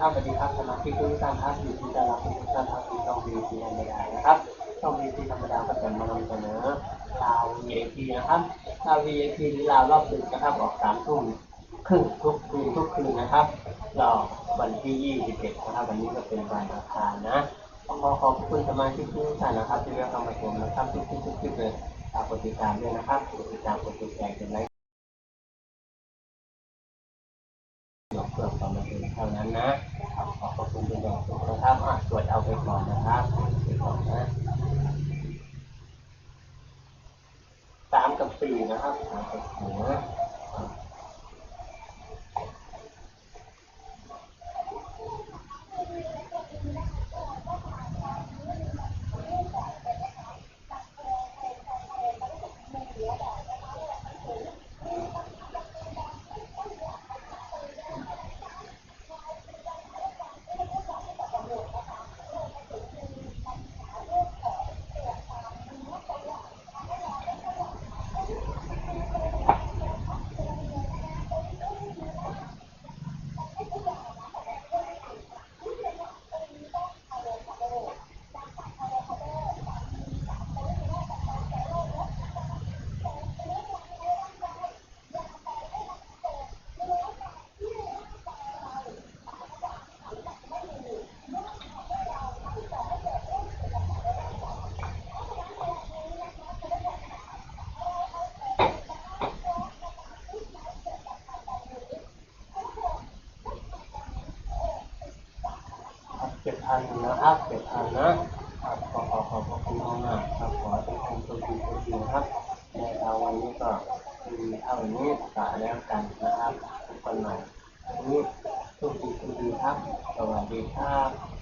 ครับสวัสดีคสมาชิกทุกท่านครับอยู่ที่ตลาดทุกท่านครับที่ช่องวีที่ธรรมดานะครับช่องวีที่ธรรมดาก็จะมานำเสนอลาว VIP นะครับลาว VIP หรือลาวรอบดึกนะครับออกสามทุ่มครึ่งทุกคืนทุกคืนนะครับรอวันที่ 21นะครับวันนี้ก็เป็นวันอังคารนะขอขอบคุณสมาชิกทุกท่านนะครับ ที่เลือกเข้ามาชมนะครับทุกๆทุกทุกเลยฝากกดติดตามด้วยนะครับกดติดตามกดติดแชร์กดไลค์เพื่อความบันเทิงเท่านั้นนะ คุณเป็นอย่างสูงนะครับอะตรวจเอาไปก่อนนะครับไปก่อนนะสามกับสี่นะครับสามกับสี่นะเพันนะครับเจ็ดพันนะครับขอขอขอบพระคุณมากครับขอทุกคนตัวดีตัวดีนะครับในเราวันนี้ก็มีเท่านี้ฝากแล้วกันนะครับทุกคนใหม่วันนี้โชคดีโชคดีครับสวัสดีครับ